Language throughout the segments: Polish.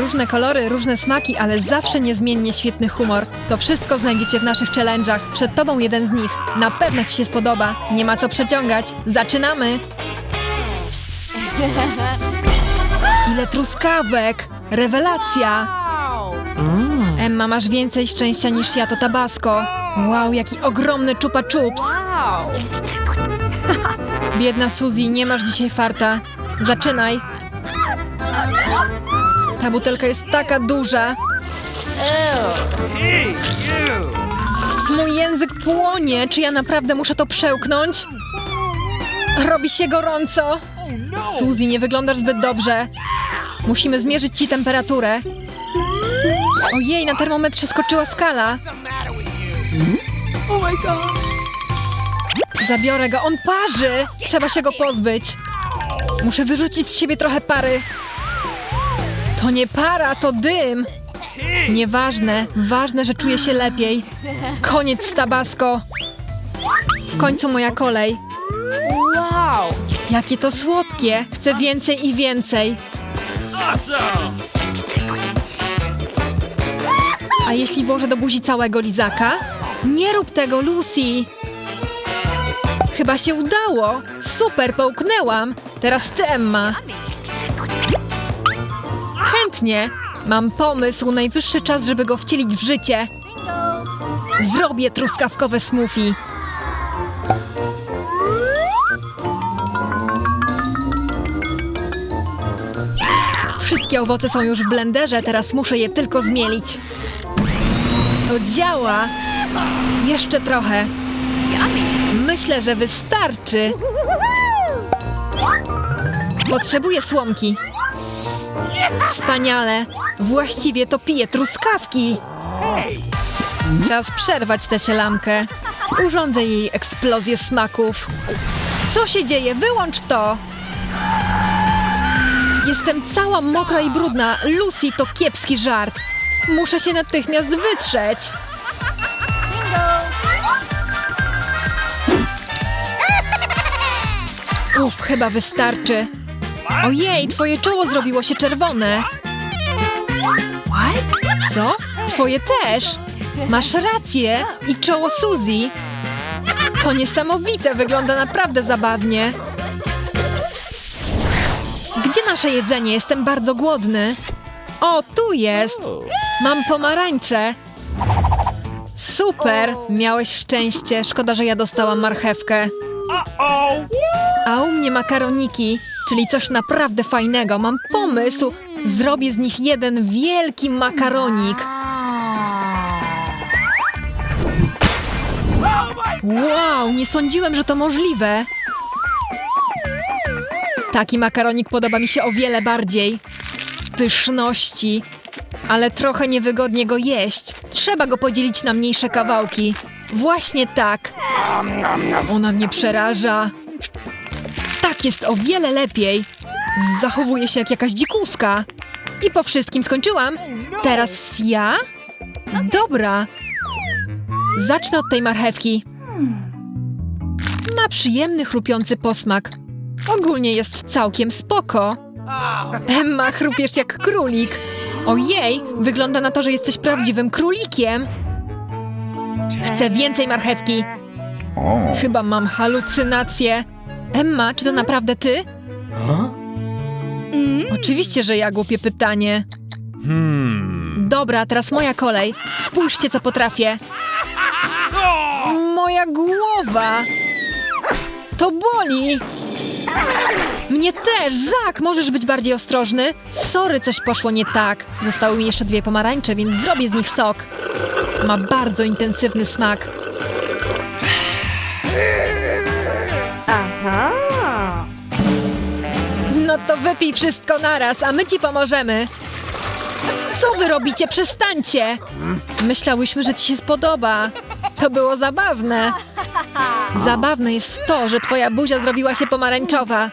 Różne kolory, różne smaki, ale zawsze niezmiennie świetny humor. To wszystko znajdziecie w naszych challenge'ach. Przed tobą jeden z nich. Na pewno ci się spodoba. Nie ma co przeciągać. Zaczynamy! Ile truskawek! Rewelacja! Emma, masz więcej szczęścia niż ja, to tabasco. Wow, jaki ogromny chupa chups. Biedna Suzy, nie masz dzisiaj farta. Zaczynaj. Ta butelka jest taka duża. Mój język płonie. Czy ja naprawdę muszę to przełknąć? Robi się gorąco. Suzy, nie wyglądasz zbyt dobrze. Musimy zmierzyć ci temperaturę. Ojej, na termometrze skoczyła skala. Zabiorę go, on parzy! Trzeba się go pozbyć. Muszę wyrzucić z siebie trochę pary. To nie para, to dym. Nieważne, ważne, że czuję się lepiej. Koniec z tabasco. W końcu moja kolej. Wow! Jakie to słodkie. Chcę więcej i więcej. A jeśli włożę do buzi całego lizaka? Nie rób tego, Lucy! Chyba się udało! Super, połknęłam! Teraz ty, Emma! Chętnie! Mam pomysł, najwyższy czas, żeby go wcielić w życie. Zrobię truskawkowe smoothie. Wszystkie owoce są już w blenderze, teraz muszę je tylko zmielić. To działa! Jeszcze trochę. Myślę, że wystarczy. Potrzebuję słomki. Wspaniale! Właściwie to piję truskawki. Czas przerwać tę sielankę. Urządzę jej eksplozję smaków. Co się dzieje? Wyłącz to! Jestem cała mokra i brudna. Lucy, to kiepski żart. Muszę się natychmiast wytrzeć. Uf, chyba wystarczy. Ojej, twoje czoło zrobiło się czerwone. What? Co? Twoje też. Masz rację. I czoło Suzy. To niesamowite, wygląda naprawdę zabawnie. Gdzie nasze jedzenie? Jestem bardzo głodny. O, tu jest. Mam pomarańcze. Super, miałeś szczęście. Szkoda, że ja dostałam marchewkę. A u mnie makaroniki, czyli coś naprawdę fajnego. Mam pomysł. Zrobię z nich jeden wielki makaronik. Wow, nie sądziłem, że to możliwe. Taki makaronik podoba mi się o wiele bardziej. Pyszności. Ale trochę niewygodnie go jeść. Trzeba go podzielić na mniejsze kawałki. Właśnie tak. Ona mnie przeraża. Tak jest o wiele lepiej. Zachowuje się jak jakaś dzikuska. I po wszystkim skończyłam. Teraz ja? Dobra. Zacznę od tej marchewki. Ma przyjemny, chrupiący posmak. Ogólnie jest całkiem spoko. Emma, chrupiesz jak królik. Ojej, wygląda na to, że jesteś prawdziwym królikiem. Chcę więcej marchewki. Chyba mam halucynacje. Emma, czy to naprawdę ty? Oczywiście, że ja głupie pytanie. Dobra, teraz moja kolej. Spójrzcie, co potrafię. Moja głowa! To boli! Mnie też! Zak, możesz być bardziej ostrożny? Sorry, coś poszło nie tak. Zostały mi jeszcze dwie pomarańcze, więc zrobię z nich sok. Ma bardzo intensywny smak. To wypij wszystko naraz, a my ci pomożemy. Co wy robicie? Przestańcie! Myślałyśmy, że ci się spodoba. To było zabawne. Zabawne jest to, że twoja buzia zrobiła się pomarańczowa.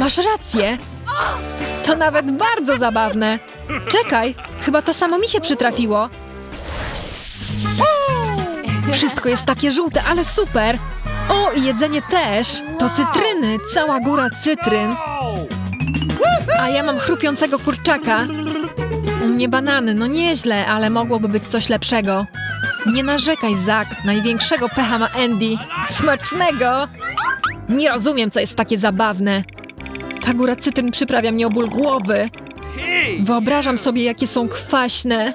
Masz rację. To nawet bardzo zabawne. Czekaj, chyba to samo mi się przytrafiło. Wszystko jest takie żółte, ale super. O, i jedzenie też. To cytryny, cała góra cytryn. A ja mam chrupiącego kurczaka. U mnie banany, no nieźle, ale mogłoby być coś lepszego. Nie narzekaj, Zak. Największego pecha ma Andy. Smacznego! Nie rozumiem, co jest takie zabawne. Ta góra cytryn przyprawia mnie o ból głowy. Wyobrażam sobie, jakie są kwaśne.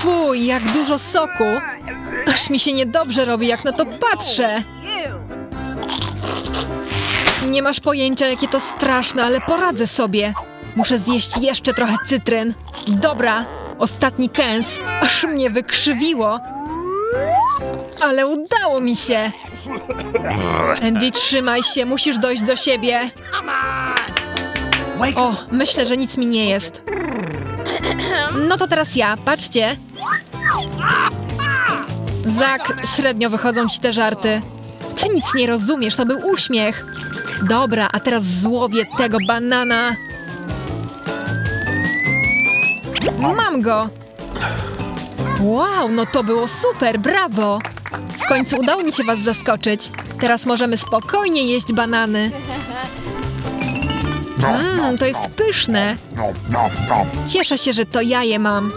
Fuj, jak dużo soku. Aż mi się niedobrze robi, jak na to patrzę. Nie masz pojęcia, jakie to straszne, ale poradzę sobie. Muszę zjeść jeszcze trochę cytryn. Dobra, ostatni kęs. Aż mnie wykrzywiło. Ale udało mi się. Andy, trzymaj się, musisz dojść do siebie. O, myślę, że nic mi nie jest. No to teraz ja, patrzcie. Zak, średnio wychodzą ci te żarty. Ty nic nie rozumiesz, to był uśmiech. Dobra, a teraz złowię tego banana. Mam go. Wow, no to było super, brawo. W końcu udało mi się was zaskoczyć. Teraz możemy spokojnie jeść banany. Mmm, to jest pyszne. Cieszę się, że to ja je mam.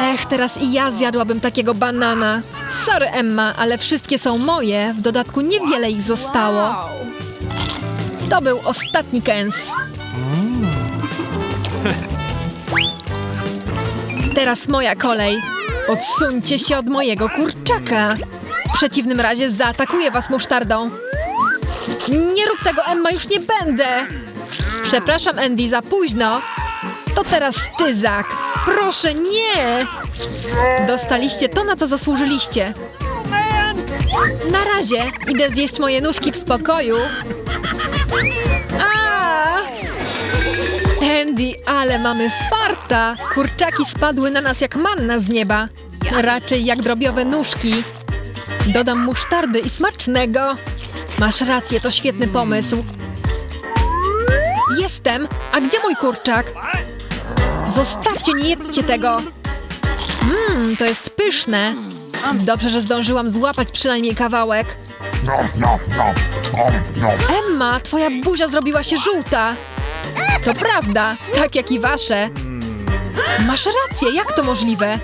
Ech, teraz i ja zjadłabym takiego banana. Sorry, Emma, ale wszystkie są moje. W dodatku niewiele ich zostało. To był ostatni kęs. Teraz moja kolej. Odsuńcie się od mojego kurczaka. W przeciwnym razie zaatakuję was musztardą. Nie rób tego, Emma, już nie będę. Przepraszam, Andy, za późno. To teraz ty, Zak. Proszę, nie! Dostaliście to, na co zasłużyliście. Na razie idę zjeść moje nóżki w spokoju. A! Andy, ale mamy farta! Kurczaki spadły na nas jak manna z nieba. Raczej jak drobiowe nóżki. Dodam musztardy i smacznego. Masz rację, to świetny pomysł. Jestem. A gdzie mój kurczak? Zostawcie, nie jedzcie tego. Mmm, to jest pyszne. Dobrze, że zdążyłam złapać przynajmniej kawałek. Emma, twoja buzia zrobiła się żółta. To prawda, tak jak i wasze. Masz rację, jak to możliwe?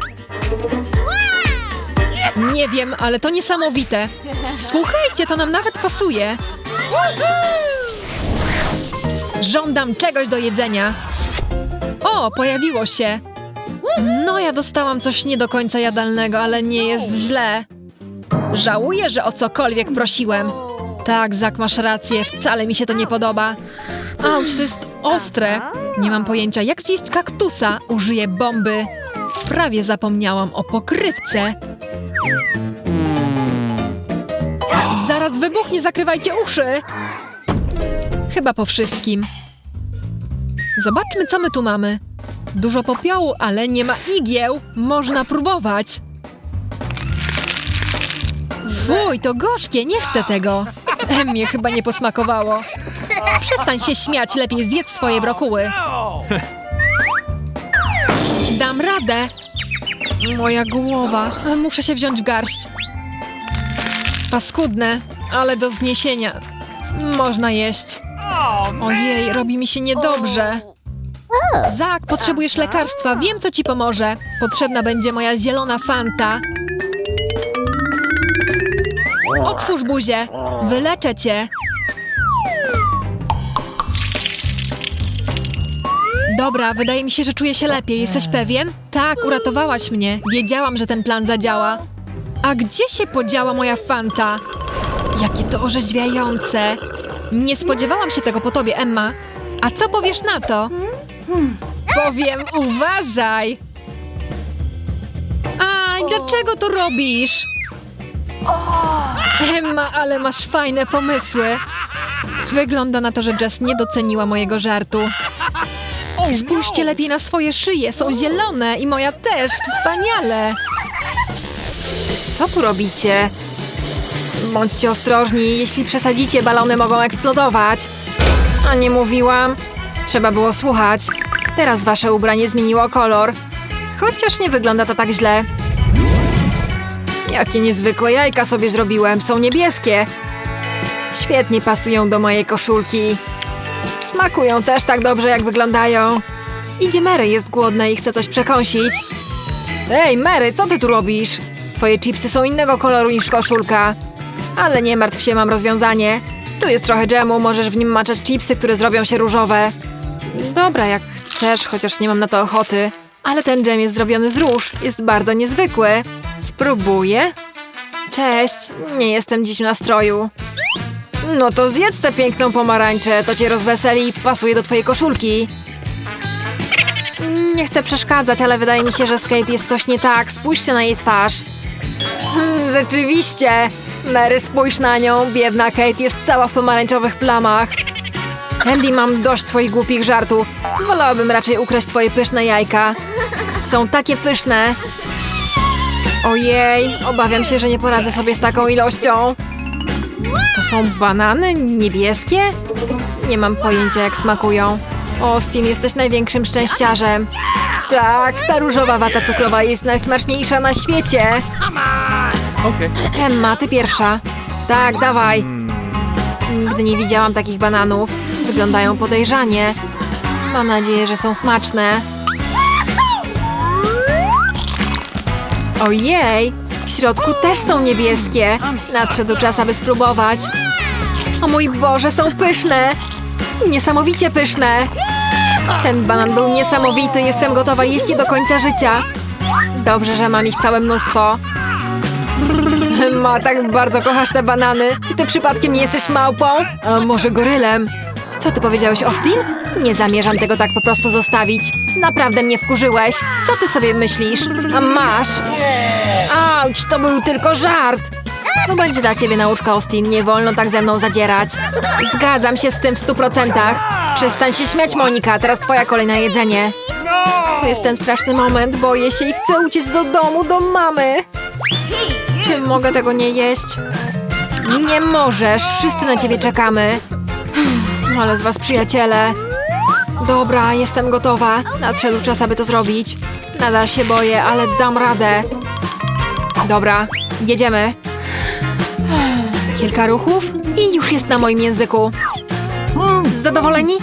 Nie wiem, ale to niesamowite. Słuchajcie, to nam nawet pasuje. Żądam czegoś do jedzenia. O, pojawiło się. No, ja dostałam coś nie do końca jadalnego, ale nie jest źle. Żałuję, że o cokolwiek prosiłem. Tak, Zak, masz rację, wcale mi się to nie podoba. Auć, to jest ostre. Nie mam pojęcia, jak zjeść kaktusa. Użyję bomby. Prawie zapomniałam o pokrywce. Zaraz wybuchnie, zakrywajcie uszy. Chyba po wszystkim. Zobaczmy, co my tu mamy. Dużo popiołu, ale nie ma igieł. Można próbować. Fuj, to gorzkie, nie chcę tego. Emmie chyba nie posmakowało. Przestań się śmiać, lepiej zjedz swoje brokuły. Dam radę. Moja głowa. Muszę się wziąć w garść. Paskudne, ale do zniesienia. Można jeść. Ojej, robi mi się niedobrze. Zak, potrzebujesz lekarstwa. Wiem, co ci pomoże. Potrzebna będzie moja zielona fanta. Otwórz buzię. Wyleczę cię. Dobra, wydaje mi się, że czuję się lepiej. Jesteś pewien? Tak, uratowałaś mnie. Wiedziałam, że ten plan zadziała. A gdzie się podziała moja fanta? Jakie to orzeźwiające. Nie spodziewałam się tego po tobie, Emma. A co powiesz na to? Powiem, uważaj! Aj, dlaczego to robisz? Emma, ale masz fajne pomysły. Wygląda na to, że Jess nie doceniła mojego żartu. Spójrzcie lepiej na swoje szyje, są zielone i moja też, wspaniale! Co tu robicie? Bądźcie ostrożni, jeśli przesadzicie, balony mogą eksplodować. A nie mówiłam? Trzeba było słuchać. Teraz wasze ubranie zmieniło kolor. Chociaż nie wygląda to tak źle. Jakie niezwykłe jajka sobie zrobiłem, są niebieskie. Świetnie pasują do mojej koszulki. Smakują też tak dobrze, jak wyglądają. Idzie Mary, jest głodna i chce coś przekąsić. Ej, Mary, co ty tu robisz? Twoje chipsy są innego koloru niż koszulka. Ale nie martw się, mam rozwiązanie. Tu jest trochę dżemu, możesz w nim maczać chipsy, które zrobią się różowe. Dobra, jak chcesz, chociaż nie mam na to ochoty. Ale ten dżem jest zrobiony z róż, jest bardzo niezwykły. Spróbuję. Cześć, nie jestem dziś w nastroju. No to zjedz tę piękną pomarańczę, to cię rozweseli i pasuje do twojej koszulki. Nie chcę przeszkadzać, ale wydaje mi się, że z Kate jest coś nie tak. Spójrzcie na jej twarz. Hmm, rzeczywiście. Mary, spójrz na nią. Biedna Kate jest cała w pomarańczowych plamach. Andy, mam dość twoich głupich żartów. Wolałabym raczej ukraść twoje pyszne jajka. Są takie pyszne. Ojej, obawiam się, że nie poradzę sobie z taką ilością. To są banany niebieskie? Nie mam pojęcia, jak smakują. Austin, jesteś największym szczęściarzem. Tak, ta różowa wata cukrowa jest najsmaczniejsza na świecie. Emma, ty pierwsza. Tak, dawaj. Nigdy nie widziałam takich bananów. Wyglądają podejrzanie. Mam nadzieję, że są smaczne. Ojej, w środku też są niebieskie. Nadszedł czas, aby spróbować. O mój Boże, są pyszne! Niesamowicie pyszne! Ten banan był niesamowity, jestem gotowa jeść je do końca życia. Dobrze, że mam ich całe mnóstwo. Ma, tak bardzo kochasz te banany. Czy ty przypadkiem nie jesteś małpą? A może gorylem? Co ty powiedziałeś, Austin? Nie zamierzam tego tak po prostu zostawić. Naprawdę mnie wkurzyłeś. Co ty sobie myślisz? A masz? Auć, to był tylko żart. To będzie dla ciebie nauczka, Austin. Nie wolno tak ze mną zadzierać. Zgadzam się z tym w stu procentach. Przestań się śmiać, Monika. Teraz twoja kolej na jedzenie. To jest ten straszny moment. Boję się i chcę uciec do domu, do mamy. Czy mogę tego nie jeść? Nie możesz. Wszyscy na ciebie czekamy. Ale z was przyjaciele. Dobra, jestem gotowa. Nadszedł czas, aby to zrobić. Nadal się boję, ale dam radę. Dobra, jedziemy. Kilka ruchów i już jest na moim języku. Zadowoleni?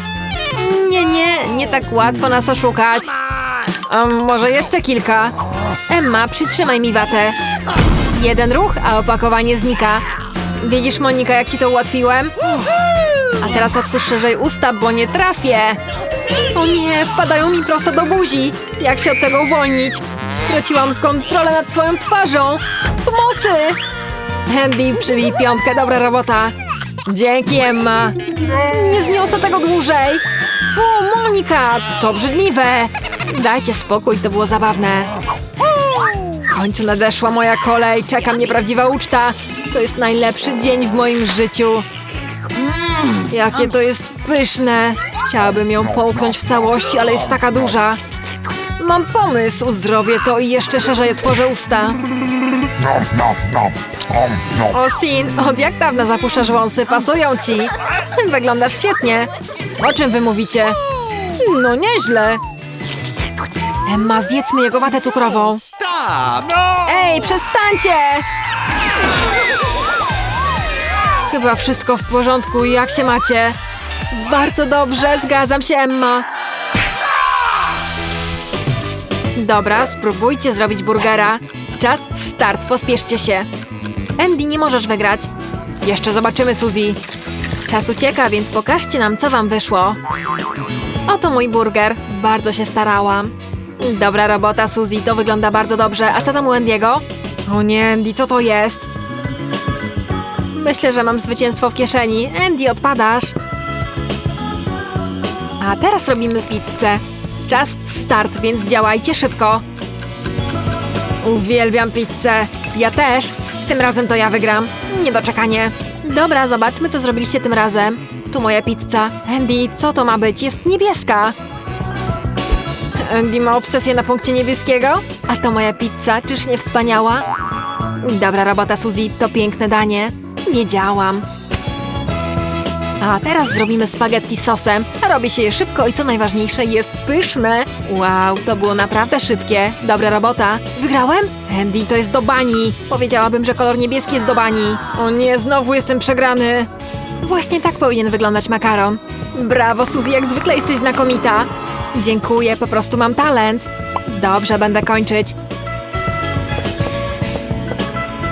Nie, nie, nie tak łatwo nas oszukać. A może jeszcze kilka? Emma, przytrzymaj mi watę. Jeden ruch, a opakowanie znika. Widzisz, Monika, jak ci to ułatwiłem? A teraz otwórz szerzej usta, bo nie trafię. O nie, wpadają mi prosto do buzi. Jak się od tego uwolnić? Straciłam kontrolę nad swoją twarzą. Pomocy! Andy, przybij piątkę, dobra robota. Dzięki, Emma. Nie zniosę tego dłużej. Fu, Monika, to obrzydliwe. Dajcie spokój, to było zabawne. W końcu nadeszła moja kolej, czeka mnie prawdziwa uczta. To jest najlepszy dzień w moim życiu. Jakie to jest pyszne. Chciałabym ją połknąć w całości, ale jest taka duża. Mam pomysł, zdrowię to i jeszcze szerzej otworzę usta. Austin, od jak dawna zapuszczasz wąsy? Pasują ci. Wyglądasz świetnie. O czym wy mówicie? No nieźle. Emma, zjedzmy jego watę cukrową. Stop! Ej, przestańcie! Chyba wszystko w porządku. Jak się macie? Bardzo dobrze, zgadzam się, Emma. Dobra, spróbujcie zrobić burgera. Czas, start, pospieszcie się. Andy, nie możesz wygrać. Jeszcze zobaczymy, Suzy. Czas ucieka, więc pokażcie nam, co wam wyszło. Oto mój burger. Bardzo się starałam. Dobra robota, Suzy, to wygląda bardzo dobrze. A co tam u Andiego? O nie, Andy, co to jest? Myślę, że mam zwycięstwo w kieszeni. Andy, odpadasz. A teraz robimy pizzę. Czas start, więc działajcie szybko. Uwielbiam pizzę. Ja też. Tym razem to ja wygram. Niedoczekanie. Dobra, zobaczmy, co zrobiliście tym razem. Tu moja pizza. Andy, co to ma być? Jest niebieska. Andy ma obsesję na punkcie niebieskiego? A to moja pizza, czyż nie wspaniała? Dobra robota, Suzy, to piękne danie. Wiedziałam. A teraz zrobimy spaghetti sosem. Robi się je szybko i co najważniejsze, jest pyszne. Wow, to było naprawdę szybkie. Dobra robota. Wygrałem? Andy, to jest do bani. Powiedziałabym, że kolor niebieski jest do bani. O nie, znowu jestem przegrany. Właśnie tak powinien wyglądać makaron. Brawo, Suzy, jak zwykle jesteś znakomita. Dziękuję, po prostu mam talent. Dobrze, będę kończyć.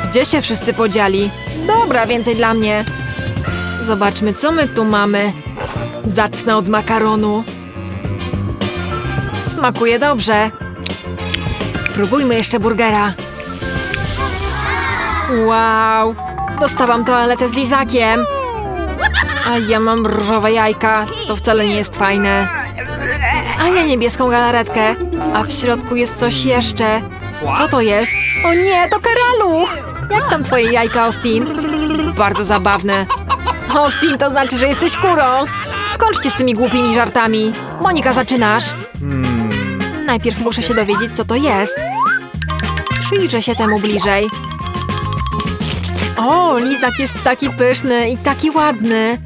Gdzie się wszyscy podzieli? Dobra, więcej dla mnie. Zobaczmy, co my tu mamy. Zacznę od makaronu. Smakuje dobrze. Spróbujmy jeszcze burgera. Wow, dostałam toaletę z lizakiem. A ja mam różowe jajka. To wcale nie jest fajne. A ja niebieską galaretkę. A w środku jest coś jeszcze. Co to jest? O nie, to karaluch! Jak tam twoje jajka, Austin? Bardzo zabawne. Austin, to znaczy, że jesteś kurą. Skończcie z tymi głupimi żartami. Monika, zaczynasz. Najpierw muszę się dowiedzieć, co to jest. Przyjrzę się temu bliżej. O, lizak jest taki pyszny i taki ładny.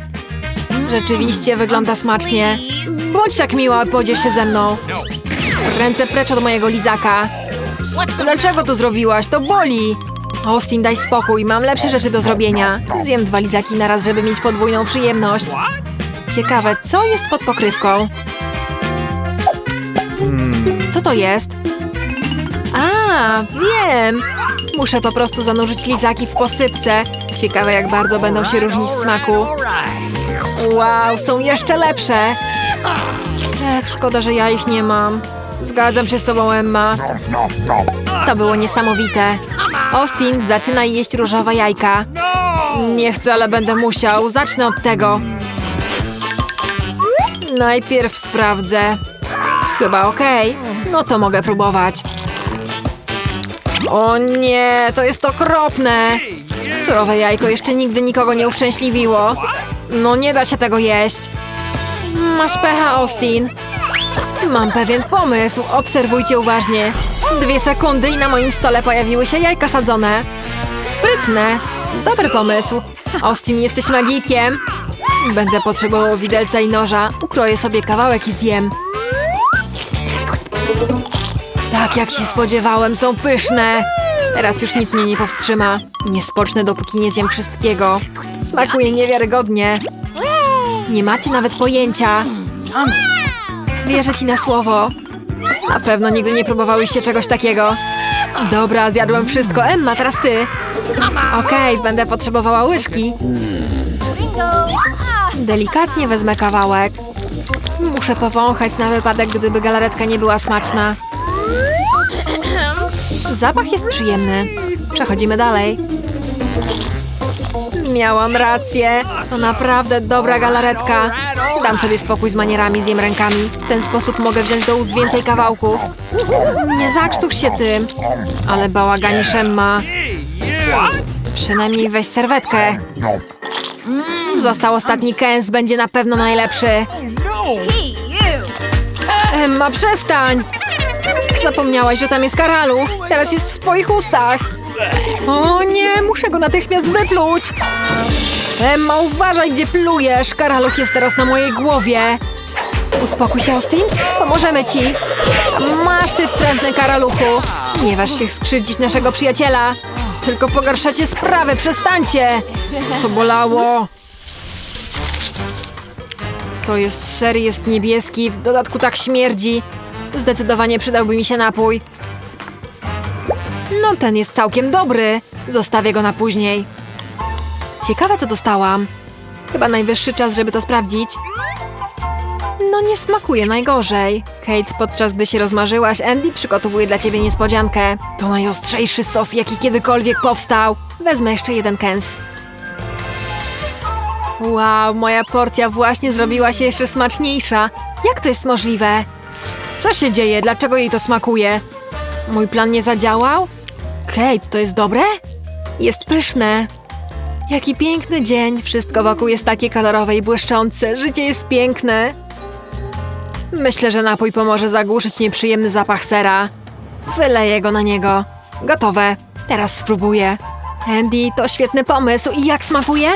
Rzeczywiście wygląda smacznie. Bądź tak miła, podziel się ze mną. Ręce precz od mojego lizaka. Dlaczego to zrobiłaś? To boli. Austin, daj spokój, mam lepsze rzeczy do zrobienia. Zjem dwa lizaki naraz, żeby mieć podwójną przyjemność. Ciekawe, co jest pod pokrywką? Co to jest? A, wiem! Muszę po prostu zanurzyć lizaki w posypce. Ciekawe, jak bardzo będą się różnić w smaku. Wow, są jeszcze lepsze! Ech, szkoda, że ja ich nie mam. Zgadzam się z tobą, Emma. To było niesamowite. Austin, zaczynaj jeść różowe jajka. Nie chcę, ale będę musiał. Zacznę od tego. Najpierw sprawdzę. Chyba okej. No to mogę próbować. O nie, to jest okropne. Surowe jajko jeszcze nigdy nikogo nie uszczęśliwiło. No nie da się tego jeść. Masz pecha, Austin. Mam pewien pomysł. Obserwujcie uważnie. Dwie sekundy i na moim stole pojawiły się jajka sadzone. Sprytne. Dobry pomysł. Austin, jesteś magikiem. Będę potrzebował widelca i noża. Ukroję sobie kawałek i zjem. Tak jak się spodziewałem, są pyszne. Teraz już nic mnie nie powstrzyma. Nie spocznę, dopóki nie zjem wszystkiego. Smakuje niewiarygodnie. Nie macie nawet pojęcia. Wierzę ci na słowo. Na pewno nigdy nie próbowałyście czegoś takiego. Dobra, zjadłem wszystko. Emma, teraz ty. Okej, będę potrzebowała łyżki. Delikatnie wezmę kawałek. Muszę powąchać na wypadek, gdyby galaretka nie była smaczna. Zapach jest przyjemny. Przechodzimy dalej. Miałam rację. To naprawdę dobra galaretka. Dam sobie spokój z manierami, zjem rękami. W ten sposób mogę wziąć do ust więcej kawałków. Nie zakrztuś się tym. Ale bałaganisz Emma. Przynajmniej weź serwetkę. Nom. Został ostatni kęs, będzie na pewno najlepszy. Emma, przestań! Zapomniałaś, że tam jest karaluch. Teraz jest w twoich ustach. O nie, muszę go natychmiast wypluć. Emma, uważaj, gdzie plujesz. Karaluch jest teraz na mojej głowie. Uspokój się, Austin. Pomożemy ci. Masz ty wstrętny karaluchu. Nie waż się skrzywdzić naszego przyjaciela. Tylko pogarszacie sprawę, przestańcie. To bolało. To jest ser, jest niebieski, w dodatku tak śmierdzi. Zdecydowanie przydałby mi się napój. No, ten jest całkiem dobry. Zostawię go na później. Ciekawe, co dostałam. Chyba najwyższy czas, żeby to sprawdzić. No, nie smakuje najgorzej. Kate, podczas gdy się rozmarzyłaś, Andy przygotowuje dla ciebie niespodziankę. To najostrzejszy sos, jaki kiedykolwiek powstał. Wezmę jeszcze jeden kęs. Wow, moja porcja właśnie zrobiła się jeszcze smaczniejsza. Jak to jest możliwe? Co się dzieje? Dlaczego jej to smakuje? Mój plan nie zadziałał? Kate, to jest dobre? Jest pyszne. Jaki piękny dzień. Wszystko wokół jest takie kolorowe i błyszczące. Życie jest piękne. Myślę, że napój pomoże zagłuszyć nieprzyjemny zapach sera. Wyleję go na niego. Gotowe. Teraz spróbuję. Andy, to świetny pomysł. I jak smakuje?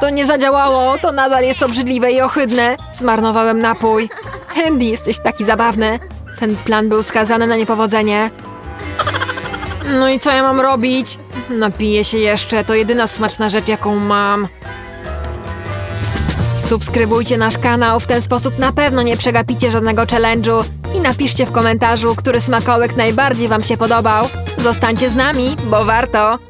To nie zadziałało, to nadal jest obrzydliwe i ohydne. Zmarnowałem napój. Andy, jesteś taki zabawny. Ten plan był skazany na niepowodzenie. No i co ja mam robić? Napiję się jeszcze, to jedyna smaczna rzecz, jaką mam. Subskrybujcie nasz kanał, w ten sposób na pewno nie przegapicie żadnego challenge'u i napiszcie w komentarzu, który smakołek najbardziej Wam się podobał. Zostańcie z nami, bo warto!